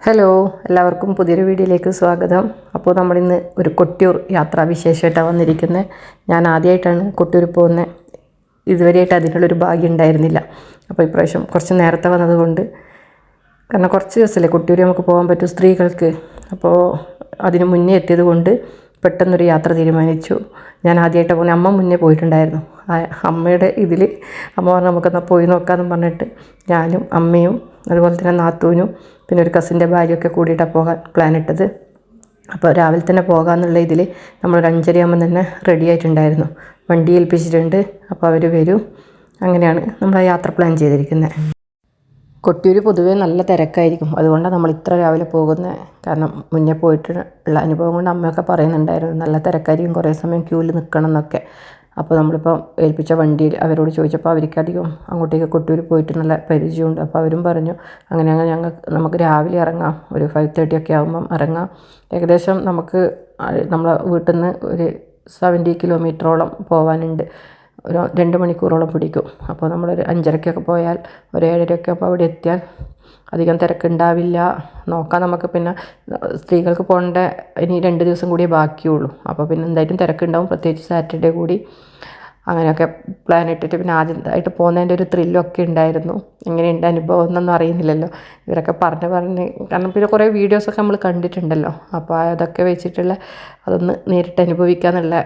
Hello എല്ലാവർക്കും പുതിയൊരു വീഡിയോയിലേക്ക് സ്വാഗതം. അപ്പോൾ നമ്മളിന്ന് ഒരു കൊട്ടിയൂർ യാത്രാ വിശേഷമായിട്ടാണ് വന്നിരിക്കുന്നത് ഞാൻ ആദ്യമായിട്ടാണ് കൊട്ടിയൂർ പോകുന്നത് ഇതുവരെയായിട്ട് അതിനുള്ളൊരു ഭാഗ്യം ഉണ്ടായിരുന്നില്ല. അപ്പോൾ ഇപ്രാവശ്യം കുറച്ച് നേരത്തെ വന്നതുകൊണ്ട് കാരണം കുറച്ച് ദിവസമല്ലേ കൊട്ടിയൂർ നമുക്ക് പോകാൻ പറ്റും സ്ത്രീകൾക്ക്. അപ്പോൾ അതിന് മുന്നേ എത്തിയത് കൊണ്ട് പെട്ടെന്നൊരു യാത്ര തീരുമാനിച്ചു. ഞാൻ ആദ്യമായിട്ട് പോകുന്ന അമ്മ മുന്നേ പോയിട്ടുണ്ടായിരുന്നു. അമ്മയുടെ ഇതിൽ അമ്മ പറഞ്ഞു നമുക്കെന്നാൽ പോയി നോക്കാമെന്ന് പറഞ്ഞിട്ട് ഞാനും അമ്മയും അതുപോലെ തന്നെ നാത്തൂനും പിന്നെ ഒരു കസിന്റെ ഭാര്യയൊക്കെ കൂടിയിട്ടാണ് പോകാൻ പ്ലാൻ ഇട്ടത്. അപ്പോൾ രാവിലെ തന്നെ പോകാമെന്നുള്ള ഇതിൽ നമ്മളൊരു അഞ്ചരയാകുമ്പോൾ തന്നെ റെഡി ആയിട്ടുണ്ടായിരുന്നു. വണ്ടി ഏൽപ്പിച്ചിട്ടുണ്ട്. അപ്പോൾ അവർ വരും. അങ്ങനെയാണ് നമ്മൾ ആ യാത്ര പ്ലാൻ ചെയ്തിരിക്കുന്നത് കൊട്ടിയൂർ പൊതുവേ നല്ല തിരക്കായിരിക്കും. അതുകൊണ്ടാണ് നമ്മൾ ഇത്ര രാവിലെ പോകുന്നത് കാരണം മുന്നേ പോയിട്ട് ഉള്ള അനുഭവം കൊണ്ട് അമ്മയൊക്കെ പറയുന്നുണ്ടായിരുന്നു നല്ല തിരക്കായിരിക്കും കുറേ സമയം ക്യൂവിൽ നിൽക്കണം എന്നൊക്കെ. അപ്പോൾ നമ്മളിപ്പോൾ ഏൽപ്പിച്ച വണ്ടിയിൽ അവരോട് ചോദിച്ചപ്പോൾ അവർക്ക് അധികം അങ്ങോട്ടേക്ക് കൊട്ടിയൂർ പോയിട്ട് നല്ല പരിചയമുണ്ട്. അപ്പോൾ അവരും പറഞ്ഞു അങ്ങനെ അങ്ങനെ ഞങ്ങൾ നമുക്ക് രാവിലെ ഇറങ്ങാം. ഒരു ഫൈവ് തേർട്ടി ഒക്കെ ആകുമ്പം ഇറങ്ങാം. ഏകദേശം നമുക്ക് നമ്മളെ വീട്ടിൽ നിന്ന് ഒരു സെവന്റി കിലോമീറ്ററോളം പോകാനുണ്ട് ഒരു രണ്ട് മണിക്കൂറോളം പിടിക്കും. അപ്പോൾ നമ്മളൊരു അഞ്ചരക്കൊക്കെ പോയാൽ ഒരു ഏഴരയൊക്കെ അപ്പോൾ അവിടെ എത്തിയാൽ അധികം തിരക്കുണ്ടാവില്ല. നോക്കാം നമുക്ക് പിന്നെ സ്ത്രീകൾക്ക് പോകേണ്ട ഇനി രണ്ട് ദിവസം കൂടിയേ ബാക്കിയുള്ളൂ. അപ്പോൾ പിന്നെ എന്തായാലും തിരക്കുണ്ടാവും. പ്രത്യേകിച്ച് സാറ്റർഡേ കൂടി അങ്ങനെയൊക്കെ പ്ലാൻ ഇട്ടിട്ട് പിന്നെ ആദ്യമായിട്ട് പോകുന്നതിന്റെ ഒരു ത്രില്ലൊക്കെ ഉണ്ടായിരുന്നു. എങ്ങനെയുണ്ട് അനുഭവം എന്നൊന്നും അറിയുന്നില്ലല്ലോ. ഇവരൊക്കെ പറഞ്ഞ് പറഞ്ഞ് കാരണം പിന്നെ കുറേ വീഡിയോസൊക്കെ നമ്മൾ കണ്ടിട്ടുണ്ടല്ലോ. അപ്പോൾ അതൊക്കെ വെച്ചിട്ടുള്ള അതൊന്ന് നേരിട്ട് അനുഭവിക്കാന്നുള്ള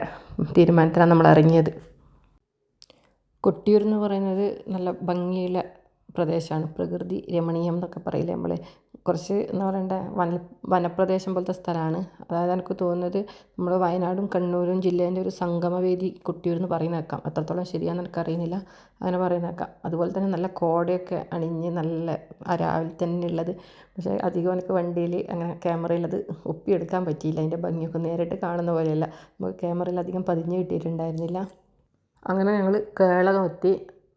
തീരുമാനത്തിലാണ് നമ്മൾ ഇറങ്ങിയത്. കൊട്ടിയൂർ എന്ന് പറയുന്നത് നല്ല ഭംഗിയുള്ള പ്രദേശമാണ്. പ്രകൃതി രമണീയം എന്നൊക്കെ പറയില്ലേ നമ്മൾ കുറച്ച് എന്താ പറയേണ്ട? വന വനപ്രദേശം പോലത്തെ സ്ഥലമാണ്. അതായത് എനിക്ക് തോന്നുന്നത് നമ്മൾ വയനാടും കണ്ണൂരും ജില്ലേന്റെ ഒരു സംഗമവേദി കൊട്ടിയൂർ എന്ന് പറയുന്നേക്കാം. അത്രത്തോളം ശരിയാണെന്ന് എനിക്കറിയുന്നില്ല. അങ്ങനെ പറയുന്നേക്കാം. അതുപോലെ തന്നെ നല്ല കോടയൊക്കെ അണിഞ്ഞ് നല്ല രാവിലെ തന്നെ ഉള്ളത്. പക്ഷേ അധികം എനിക്ക് വണ്ടിയിൽ അങ്ങനെ ക്യാമറയിൽ അത് ഒപ്പിയെടുക്കാൻ പറ്റിയില്ല. അതിന്റെ ഭംഗിയൊക്കെ നേരിട്ട് കാണുന്ന പോലെയല്ല. നമുക്ക് ക്യാമറയിൽ അധികം പതിഞ്ഞ് കിട്ടിയിട്ടുണ്ടായിരുന്നില്ല. അങ്ങനെ ഞങ്ങൾ കേളകം എത്തി.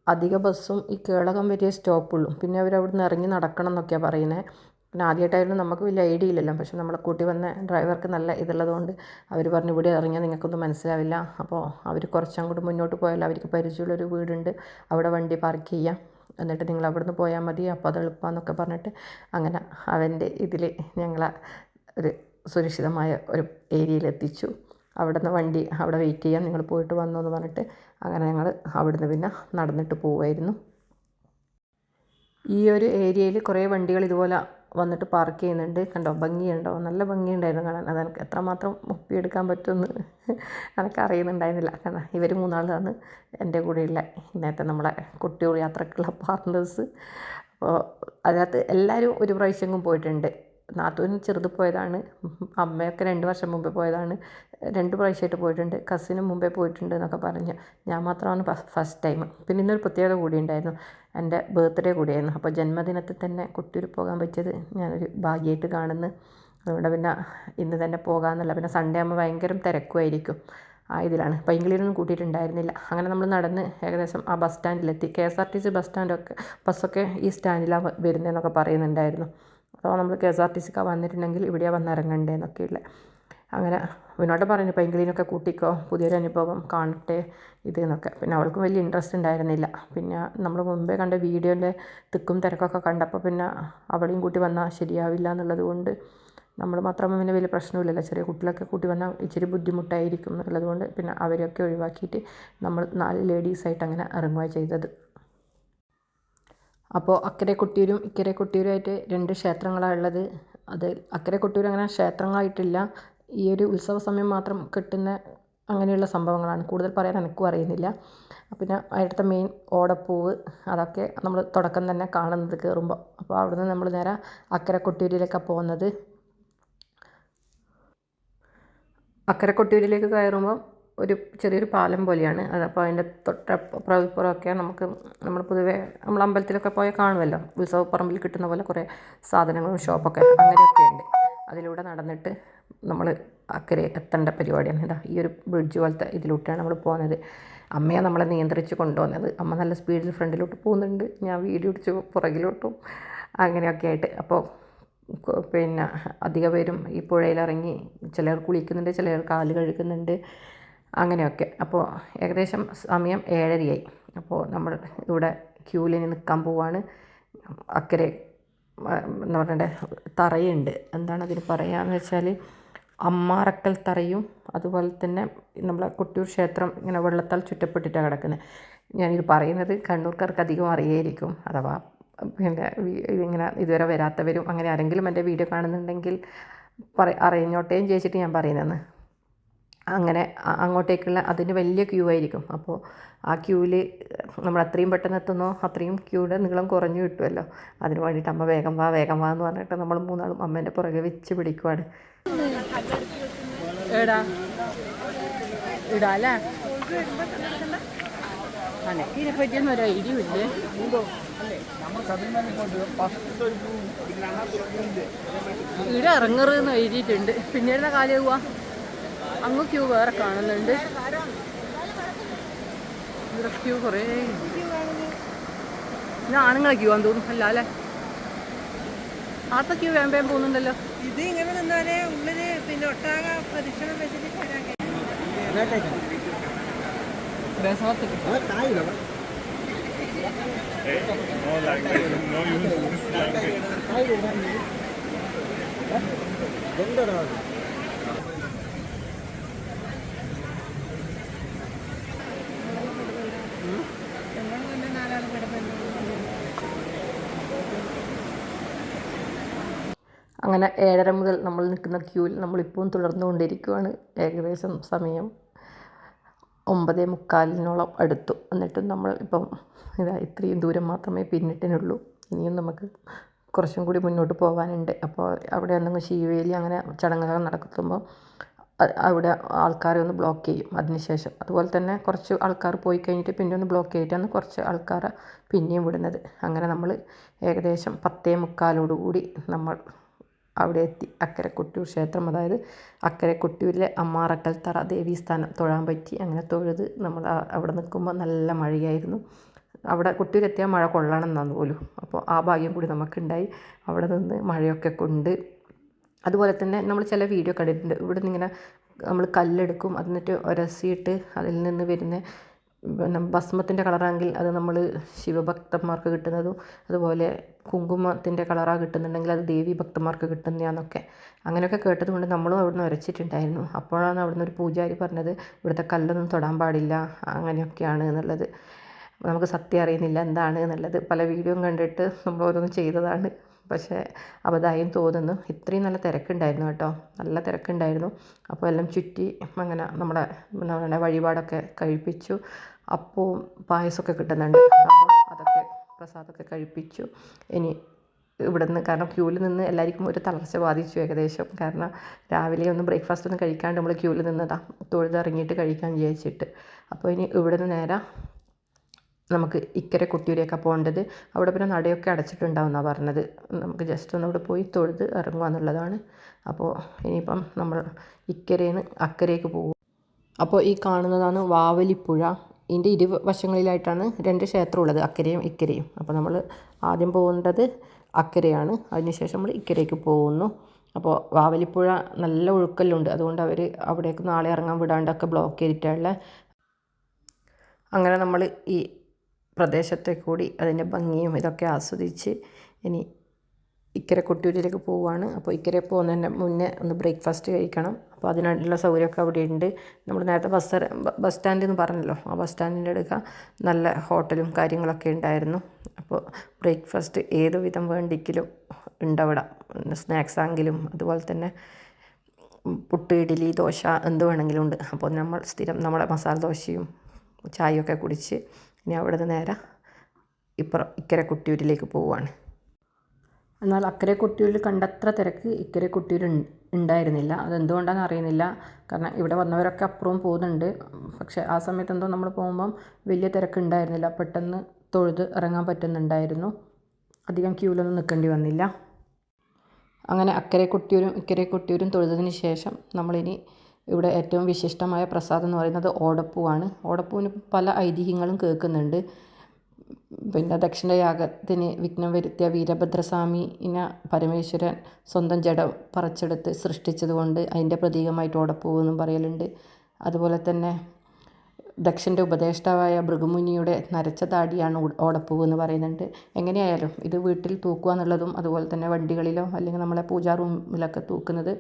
അധിക ബസ്സും ഈ കേളകം വരെ സ്റ്റോപ്പുള്ളൂ പിന്നെ അവർ അവിടെ നിന്ന് ഇറങ്ങി നടക്കണം എന്നൊക്കെയാണ് പറയുന്നത് പിന്നെ ആദ്യമായിട്ടായിരുന്നു നമുക്ക് വലിയ ഐഡിയ ഇല്ലല്ലോ. പക്ഷെ നമ്മളെ കൂട്ടി വന്ന ഡ്രൈവർക്ക് നല്ല ഇതുള്ളതുകൊണ്ട് അവർ പറഞ്ഞു ഇവിടെ ഇറങ്ങിയാൽ നിങ്ങൾക്കൊന്നും മനസ്സിലാവില്ല. അപ്പോൾ അവർ കുറച്ചങ്ങോട്ട് മുന്നോട്ട് പോയാൽ അവർക്ക് പരിചയമുള്ളൊരു വീടുണ്ട്. അവിടെ വണ്ടി പാർക്ക് ചെയ്യാം. എന്നിട്ട് നിങ്ങൾ അവിടുന്ന് പോയാൽ മതി. അപ്പോൾ അത് എളുപ്പമെന്നൊക്കെ പറഞ്ഞിട്ട് അങ്ങനെ അവന്റെ ഇതിൽ ഞങ്ങളെ ഒരു സുരക്ഷിതമായ ഒരു ഏരിയയിൽ എത്തിച്ചു. അവിടുന്ന് വണ്ടി അവിടെ വെയിറ്റ് ചെയ്യാം. നിങ്ങൾ പോയിട്ട് വന്നു എന്ന് പറഞ്ഞിട്ട് അങ്ങനെ ഞങ്ങൾ അവിടുന്ന് പിന്നെ നടന്നിട്ട് പോവായിരുന്നു. ഈ ഒരു ഏരിയയിൽ കുറേ വണ്ടികൾ ഇതുപോലെ വന്നിട്ട് പാർക്ക് ചെയ്യുന്നുണ്ട്. കണ്ടോ? ഭംഗിയുണ്ടോ? നല്ല ഭംഗിയുണ്ടായിരുന്നു കാണാൻ. അത് എനിക്ക് എത്രമാത്രം ഒപ്പിയെടുക്കാൻ പറ്റുമെന്ന് എനിക്ക് അറിയുന്നുണ്ടായിരുന്നില്ല. കാരണം ഇവർ മൂന്നാളാണ് എന്റെ കൂടെയുള്ള ഇന്നത്തെ നമ്മളെ കുട്ടിയോട് യാത്രക്കുള്ള പാർട്ട്നേഴ്സ്. അപ്പോൾ അതിനകത്ത് എല്ലാവരും ഒരു പ്രാവശ്യമെങ്കിലും പോയിട്ടുണ്ട്. നാത്തൂന് ചെറുത് പോയതാണ്. അമ്മയൊക്കെ രണ്ട് വർഷം മുമ്പേ പോയതാണ്. രണ്ട് പ്രാവശ്യമായിട്ട് പോയിട്ടുണ്ട്. കസിനും മുമ്പേ പോയിട്ടുണ്ട് എന്നൊക്കെ പറഞ്ഞ് ഞാൻ മാത്രമാണ് ഫസ്റ്റ് ടൈം പിന്നെ ഇന്നൊരു പ്രത്യേകത കൂടി ഉണ്ടായിരുന്നു. എന്റെ ബർത്ത്ഡേ കൂടിയായിരുന്നു. അപ്പോൾ ജന്മദിനത്തിൽ തന്നെ കുട്ടിയിൽ പോകാൻ പറ്റിയത് ഞാനൊരു ഭാഗ്യമായിട്ട് കാണുന്നു. അതുകൊണ്ട് പിന്നെ ഇന്ന് തന്നെ പോകാമെന്നല്ല. പിന്നെ സൺഡേ ആകുമ്പോൾ ഭയങ്കര തിരക്കുമായിരിക്കും. ആ ഇതിലാണ് പൈങ്കിളിയിലൊന്നും കൂട്ടിയിട്ടുണ്ടായിരുന്നില്ല. അങ്ങനെ നമ്മൾ നടന്ന് ഏകദേശം ആ bus സ്റ്റാൻഡിലെത്തി K S R T C bus സ്റ്റാൻഡൊക്കെ ബസ്സൊക്കെ ഈ സ്റ്റാൻഡിലാണ് വരുന്നതെന്നൊക്കെ പറയുന്നുണ്ടായിരുന്നു. അപ്പോൾ നമ്മൾ കെ എസ് ആർ ടി സിക്ക് വന്നിട്ടുണ്ടെങ്കിൽ ഇവിടെയാണ് വന്ന് ഇറങ്ങണ്ടേന്നൊക്കെയുള്ള അങ്ങനെ വിനോട്ട് പറഞ്ഞു പൈങ്കിളിനൊക്കെ കൂട്ടിക്കോ പുതിയൊരു അനുഭവം കാണട്ടെ ഇത് എന്നൊക്കെ പിന്നെ അവൾക്കും വലിയ ഇൻട്രസ്റ്റ് ഉണ്ടായിരുന്നില്ല. പിന്നെ നമ്മൾ മുമ്പേ കണ്ട വീഡിയോയിലെ തിക്കും തിരക്കൊക്കെ കണ്ടപ്പോൾ പിന്നെ അവളെയും കൂട്ടി വന്നാൽ ശരിയാവില്ല എന്നുള്ളത് കൊണ്ട് നമ്മൾ മാത്രം പിന്നെ വലിയ പ്രശ്നമില്ലല്ലോ. ചെറിയ കുട്ടികളൊക്കെ കൂട്ടി വന്നാൽ ഇച്ചിരി ബുദ്ധിമുട്ടായിരിക്കും എന്നുള്ളത് കൊണ്ട് പിന്നെ അവരെയൊക്കെ ഒഴിവാക്കിയിട്ട് നമ്മൾ നാല് ലേഡീസായിട്ട് അങ്ങനെ ഇറങ്ങുകയാണ് ചെയ്തത്. അപ്പോൾ അക്കരെ കൊട്ടിയൂരും ഇക്കരെ കൊട്ടിയൂരുമായിട്ട് രണ്ട് ക്ഷേത്രങ്ങളാണ് ഉള്ളത്. അത് അക്കരെ കൊട്ടിയൂർ അങ്ങനെ ക്ഷേത്രങ്ങളായിട്ടില്ല. ഈ ഒരു ഉത്സവ സമയം മാത്രം കിട്ടുന്ന അങ്ങനെയുള്ള സംഭവങ്ങളാണ്. കൂടുതൽ പറയാൻ എനിക്കും അറിയുന്നില്ല. പിന്നെ അവിടുത്തെ മെയിൻ ഓടപ്പൂവ് അതൊക്കെ നമ്മൾ തുടക്കം തന്നെ കാണുന്നത് കയറുമ്പോൾ. അപ്പോൾ അവിടുന്ന് നമ്മൾ നേരെ അക്കരെ കൊട്ടിയൂരിലേക്കാണ് പോകുന്നത്. അക്കരെ കൊട്ടിയൂരിലേക്ക് കയറുമ്പോൾ ഒരു ചെറിയൊരു പാലം പോലെയാണ്. അത് അപ്പോൾ അതിന്റെ തൊട്ടപ്പുറമൊക്കെ നമുക്ക് നമ്മൾ പൊതുവേ നമ്മൾ അമ്പലത്തിലൊക്കെ പോയാൽ കാണുമല്ലോ. ഉത്സവപ്പറമ്പിൽ കിട്ടുന്ന പോലെ കുറേ സാധനങ്ങളും ഷോപ്പൊക്കെ അങ്ങനെയൊക്കെ ഉണ്ട്. അതിലൂടെ നടന്നിട്ട് നമ്മൾ അക്കരെ എത്തേണ്ട പരിപാടിയാണ്. ഇതാ ഈ ഒരു ബ്രിഡ്ജ് പോലത്തെ ഇതിലൂട്ടാണ് നമ്മൾ പോകുന്നത്. അമ്മയെ നമ്മളെ നിയന്ത്രിച്ച് കൊണ്ടുപോകുന്നത് അമ്മ നല്ല സ്പീഡിൽ ഫ്രണ്ടിലോട്ട് പോകുന്നുണ്ട്. ഞാൻ വീഡിയോ ഇടിച്ച് പുറകിലോട്ടും അങ്ങനെയൊക്കെ ആയിട്ട്. അപ്പോൾ പിന്നെ അധിക പേരും ഈ പുഴയിലിറങ്ങി ചിലർ കുളിക്കുന്നുണ്ട് ചിലർ കാൽ കഴുകുന്നുണ്ട്. അങ്ങനെയൊക്കെ. അപ്പോൾ ഏകദേശം സമയം ഏഴരയായി. അപ്പോൾ നമ്മൾ ഇവിടെ ക്യൂവിൽ നിൽക്കാൻ പോവാണ്. അക്കരെ എന്താ പറയണ്ടേ തറയുണ്ട്. എന്താണ് അതിന് പറയുകയെന്ന് വെച്ചാൽ അമ്മാറക്കൽ തറയും അതുപോലെ തന്നെ നമ്മളെ കൊട്ടിയൂർ ക്ഷേത്രം ഇങ്ങനെ വെള്ളത്താൽ ചുറ്റപ്പെട്ടിട്ടാണ് കിടക്കുന്നത്. ഞാനിത് പറയുന്നത് കണ്ണൂർക്കാർക്ക് അധികം അറിയായിരിക്കും. അഥവാ പിന്നെ ഇതിങ്ങനെ ഇതുവരെ വരാത്തവരും അങ്ങനെ ആരെങ്കിലും എന്റെ വീഡിയോ കാണുന്നുണ്ടെങ്കിൽ പറ അറിഞ്ഞോട്ടേയും ചോദിച്ചിട്ട് ഞാൻ പറയുന്നതെന്ന് അങ്ങനെ അങ്ങോട്ടേക്കുള്ള അതിന് വലിയ ക്യൂ ആയിരിക്കും. അപ്പോൾ ആ ക്യൂവിൽ നമ്മൾ അത്രയും പെട്ടെന്ന് എത്തുന്നോ അത്രയും ക്യൂടെ നീളം കുറഞ്ഞു കിട്ടുമല്ലോ അതിന് വേണ്ടിയിട്ട് അമ്മ വേഗം വാ വേഗം വാ എന്ന് പറഞ്ഞിട്ട് നമ്മൾ മൂന്നാളും അമ്മേന്റെ പുറകെ വെച്ച് പിടിക്കുവാണ്. എടാ. ഇടാ അല്ലേ? ഇതിനെ പറ്റിയൊന്നും ഒരു എഴുതിയിട്ടുണ്ട്. പിന്നീട് കാലം പോവാ അങ്ങ് ക്യൂ വേറെ കാണുന്നുണ്ട്. ഇവിടെ ക്യൂ കുറേ ഇത് ആണുങ്ങളെ ക്യൂ ആണെന്ന് തോന്നുന്നു. അല്ല അല്ലേ? ആർത്ത ക്യൂ വേം വേം പോകുന്നുണ്ടല്ലോ. ഇത് ഇങ്ങനെ നിന്നാലേ ഉള്ളിൽ പിന്നെ ഒട്ടാകെ പ്രദക്ഷിണം വെച്ചിട്ട് വരാൻ കഴിയും. ഞങ്ങൾ തന്നെ നാലാൾ കിടപ്പുണ്ട് അങ്ങനെ ഏഴര മുതൽ നമ്മൾ നിൽക്കുന്ന ക്യൂവിൽ നമ്മളിപ്പോഴും തുടർന്നുകൊണ്ടിരിക്കുകയാണ് ഏകദേശം സമയം ഒമ്പതേ മുക്കാലിനോളം അടുത്തു. എന്നിട്ടും നമ്മൾ ഇപ്പം ഇതാ ഇത്രയും ദൂരം മാത്രമേ പിന്നിട്ടിനുള്ളൂ. ഇനിയും നമുക്ക് കുറച്ചും കൂടി മുന്നോട്ട് പോകാനുണ്ട് അപ്പോൾ അവിടെ എന്തെങ്കിലും ശീവേലി അങ്ങനെ ചടങ്ങുകൾ നടക്കുമ്പോൾ അവിടെ ആൾക്കാരെ ഒന്ന് ബ്ലോക്ക് ചെയ്യും അതിനുശേഷം. അതുപോലെ തന്നെ കുറച്ച് ആൾക്കാർ പോയി കഴിഞ്ഞിട്ട് പിന്നെ ഒന്ന് ബ്ലോക്ക് ചെയ്തിട്ടാണ് കുറച്ച് ആൾക്കാരെ പിന്നെയും വിടുന്നത്. അങ്ങനെ നമ്മൾ ഏകദേശം പത്തേ മുക്കാലോടുകൂടി നമ്മൾ അവിടെ എത്തി. അക്കരെ കൊട്ടിയൂർ ക്ഷേത്രം അതായത് അക്കരെ കൊട്ടിയൂരിലെ അമ്മാറക്കൽ തറ ദേവീസ്ഥാനം തൊഴാൻ പറ്റി. അങ്ങനെ തൊഴുത് നമ്മൾ അവിടെ നിൽക്കുമ്പോൾ നല്ല മഴയായിരുന്നു. അവിടെ കൊട്ടിയൂരെത്തിയാൽ മഴ കൊള്ളണം എന്നാണ് പോലും. അപ്പോൾ ആ ഭാഗ്യം കൂടി നമുക്കുണ്ടായി. അവിടെ നിന്ന് മഴയൊക്കെ കൊണ്ട്. അതുപോലെ തന്നെ നമ്മൾ ചില വീഡിയോ കണ്ടിട്ടുണ്ട്. ഇവിടെ നിന്ന് ഇങ്ങനെ നമ്മൾ കല്ലെടുക്കും. എന്നിട്ട് ഒരസിയിട്ട് അതിൽ നിന്ന് വരുന്ന പിന്നെ ഭസ്മത്തിന്റെ കളറാണെങ്കിൽ അത് നമ്മൾ ശിവഭക്തന്മാർക്ക് കിട്ടുന്നതും അതുപോലെ കുങ്കുമത്തിന്റെ കളറാണ് കിട്ടുന്നുണ്ടെങ്കിൽ അത് ദേവി ഭക്തന്മാർക്ക് കിട്ടുന്നതാന്നൊക്കെ അങ്ങനെയൊക്കെ കേട്ടത് കൊണ്ട് നമ്മളും അവിടുന്ന് ഉരച്ചിട്ടുണ്ടായിരുന്നു. അപ്പോഴാണ് അവിടുന്ന് ഒരു പൂജാരി പറഞ്ഞത് ഇവിടുത്തെ കല്ലൊന്നും തൊടാൻ പാടില്ല അങ്ങനെയൊക്കെയാണ് എന്നുള്ളത്. നമുക്ക് സത്യം അറിയുന്നില്ല എന്താണ് എന്നുള്ളത്. പല വീഡിയോയും കണ്ടിട്ട് നമ്മൾ ഓരോന്ന് ചെയ്തതാണ്. പക്ഷേ അബദ്ധമായും തോന്നുന്നു. ഇത്രയും നല്ല തിരക്കുണ്ടായിരുന്നു കേട്ടോ. നല്ല തിരക്കുണ്ടായിരുന്നു. അപ്പോൾ എല്ലാം ചുറ്റി അങ്ങനെ നമ്മുടെ നമ്മുടെ വഴിപാടൊക്കെ കഴിപ്പിച്ചു. അപ്പവും പായസമൊക്കെ കിട്ടുന്നുണ്ട്. അപ്പോൾ അതൊക്കെ പ്രസാദമൊക്കെ കഴിപ്പിച്ചു. ഇനി ഇവിടെ നിന്ന് കാരണം ക്യൂവിൽ നിന്ന് എല്ലാവർക്കും ഒരു തളർച്ച ബാധിച്ചു ഏകദേശം. കാരണം രാവിലെ ഒന്നും ബ്രേക്ക്ഫാസ്റ്റ് ഒന്നും കഴിക്കാണ്ട് നമ്മൾ ക്യൂവിൽ നിന്നതാ തൊഴുതിറങ്ങിയിട്ട് കഴിക്കാൻ വിചാരിച്ചിട്ട്. അപ്പോൾ ഇനി ഇവിടെ നിന്ന് നേരെ നമുക്ക് ഇക്കരെ കുട്ടിയൂരെയൊക്കെ പോകേണ്ടത്. അവിടെ പിന്നെ നടയൊക്കെ അടച്ചിട്ടുണ്ടാവുമെന്നാണ് പറഞ്ഞത്. നമുക്ക് ജസ്റ്റ് ഒന്ന് അവിടെ പോയി തൊഴുത് ഇറങ്ങുക എന്നുള്ളതാണ്. അപ്പോൾ ഇനിയിപ്പം നമ്മൾ ഇക്കരയിൽ നിന്ന് അക്കരയ്ക്ക് പോകും അപ്പോൾ ഈ കാണുന്നതാണ് വാവലിപ്പുഴ. ഇതിന്റെ ഇരുവശങ്ങളിലായിട്ടാണ് രണ്ട് ക്ഷേത്രം ഉള്ളത് അക്കരയും ഇക്കരയും. അപ്പോൾ നമ്മൾ ആദ്യം പോകേണ്ടത് അക്കരയാണ്. അതിനുശേഷം നമ്മൾ ഇക്കരയ്ക്ക് പോകുന്നു. അപ്പോൾ വാവലിപ്പുഴ നല്ല ഒഴുക്കലുണ്ട്. അതുകൊണ്ട് അവർ അവിടേക്ക് നാളെ ഇറങ്ങാൻ വിടാണ്ടൊക്കെ ബ്ലോക്ക് ചെയ്തിട്ടുള്ള അങ്ങനെ നമ്മൾ ഈ പ്രദേശത്തെ കൂടി അതിന്റെ ഭംഗിയും ഇതൊക്കെ ആസ്വദിച്ച് ഇനി ഇക്കര കൊട്ടിയൂരിലേക്ക് പോവുകയാണ്. അപ്പോൾ ഇക്കരെ പോകുന്നതിന്റെ മുന്നേ ഒന്ന് ബ്രേക്ക്ഫാസ്റ്റ് കഴിക്കണം. അപ്പോൾ അതിനുള്ള സൗകര്യമൊക്കെ അവിടെ ഉണ്ട് നമ്മൾ നേരത്തെ ബസ് ബസ് സ്റ്റാൻഡ് എന്ന് പറഞ്ഞല്ലോ. ആ ബസ് സ്റ്റാൻഡിന്റെ അടുക്ക നല്ല ഹോട്ടലും കാര്യങ്ങളൊക്കെ ഉണ്ടായിരുന്നു. അപ്പോൾ ബ്രേക്ക്ഫാസ്റ്റ് ഏത് വിധം വേണ്ടിക്കലും ഉണ്ടവിടെ. സ്നാക്സ് ആണെങ്കിലും അതുപോലെ തന്നെ പുട്ട് ഇഡ്ഡലി ദോശ എന്ത് വേണമെങ്കിലും ഉണ്ട്. അപ്പോൾ നമ്മൾ സ്ഥിരം നമ്മുടെ മസാല ദോശയും ചായയൊക്കെ കുടിച്ച് ഇനി അവിടെ നിന്ന് നേരെ ഇപ്പുറം ഇക്കരെ കുട്ടിയൂരിലേക്ക് പോവുകയാണ്. എന്നാൽ അക്കരെ കുട്ടിയൂരിൽ കണ്ടത്ര തിരക്ക് ഇക്കരെ കൊട്ടിയൂർ ഉൺ- ഉണ്ടായിരുന്നില്ല. അതെന്തുകൊണ്ടാണെന്ന് അറിയുന്നില്ല. കാരണം ഇവിടെ വന്നവരൊക്കെ അപ്പുറവും പോകുന്നുണ്ട്. പക്ഷേ ആ സമയത്ത് എന്തോ നമ്മൾ പോകുമ്പം വലിയ തിരക്ക് ഉണ്ടായിരുന്നില്ല പെട്ടെന്ന് തൊഴുത് ഇറങ്ങാൻ പറ്റുന്നുണ്ടായിരുന്നു. അധികം ക്യൂലൊന്നും നിൽക്കേണ്ടി വന്നില്ല. അങ്ങനെ അക്കരെ കൊട്ടിയൂരും ഇക്കരെ കൊട്ടിയൂരും തൊഴുതതിന് ശേഷം നമ്മളിനി ഇവിടെ ഏറ്റവും വിശിഷ്ടമായ പ്രസാദം എന്ന് പറയുന്നത് ഓടപ്പൂവാണ്. ഓടപ്പൂവിന് പല ഐതിഹ്യങ്ങളും കേൾക്കുന്നുണ്ട്. പിന്നെ ദക്ഷിണയാഗത്തിന് വിഘ്നം വരുത്തിയ വീരഭദ്രസ്വാമിനെ പരമേശ്വരൻ സ്വന്തം ജഡ പറിച്ചെടുത്ത് സൃഷ്ടിച്ചതുകൊണ്ട് അതിന്റെ പ്രതീകമായിട്ട് ഓടപ്പൂവ് എന്നും പറയലുണ്ട്. അതുപോലെ തന്നെ ദക്ഷന്റെ ഉപദേഷ്ടാവായ ഭൃഗുമുനിയുടെ നരച്ച താടിയാണ് ഓടപ്പൂവ് എന്ന് പറയുന്നുണ്ട്. എങ്ങനെയായാലും ഇത് വീട്ടിൽ തൂക്കുക എന്നുള്ളതും അതുപോലെ തന്നെ വണ്ടികളിലോ അല്ലെങ്കിൽ നമ്മളെ പൂജാ റൂമിലൊക്കെ തൂക്കുന്നത്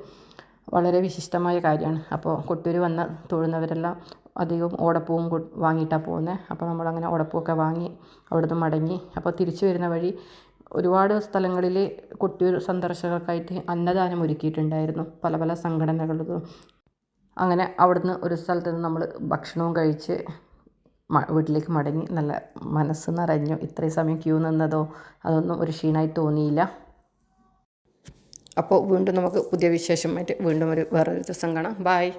വളരെ വിശിഷ്ടമായ കാര്യമാണ്. അപ്പോൾ കൊട്ടൂർ വന്ന തൊഴുന്നവരെല്ലാം അധികം ഓടപ്പൂവും വാങ്ങിയിട്ടാണ് പോകുന്നത് അപ്പോൾ നമ്മളങ്ങനെ ഓടപ്പൂവൊക്കെ വാങ്ങി അവിടുന്ന് മടങ്ങി. അപ്പോൾ തിരിച്ചു വരുന്ന വഴി ഒരുപാട് സ്ഥലങ്ങളിൽ കൊട്ടിയൂർ സന്ദർശകർക്കായിട്ട് അന്നദാനം ഒരുക്കിയിട്ടുണ്ടായിരുന്നു. പല പല സംഘടനകളും അങ്ങനെ അവിടുന്ന് ഒരു സ്ഥലത്ത് നിന്ന് നമ്മൾ ഭക്ഷണവും കഴിച്ച് വീട്ടിലേക്ക് മടങ്ങി. നല്ല മനസ്സ് നിറഞ്ഞു. ഇത്രയും സമയം ക്യൂ നിന്നതോ അതൊന്നും ഒരു ക്ഷീണമായി തോന്നിയില്ല. അപ്പോൾ വീണ്ടും നമുക്ക് പുതിയ വിശേഷമായിട്ട് വീണ്ടും ഒരു വേറൊരു ദിവസം കാണാം. ബായ്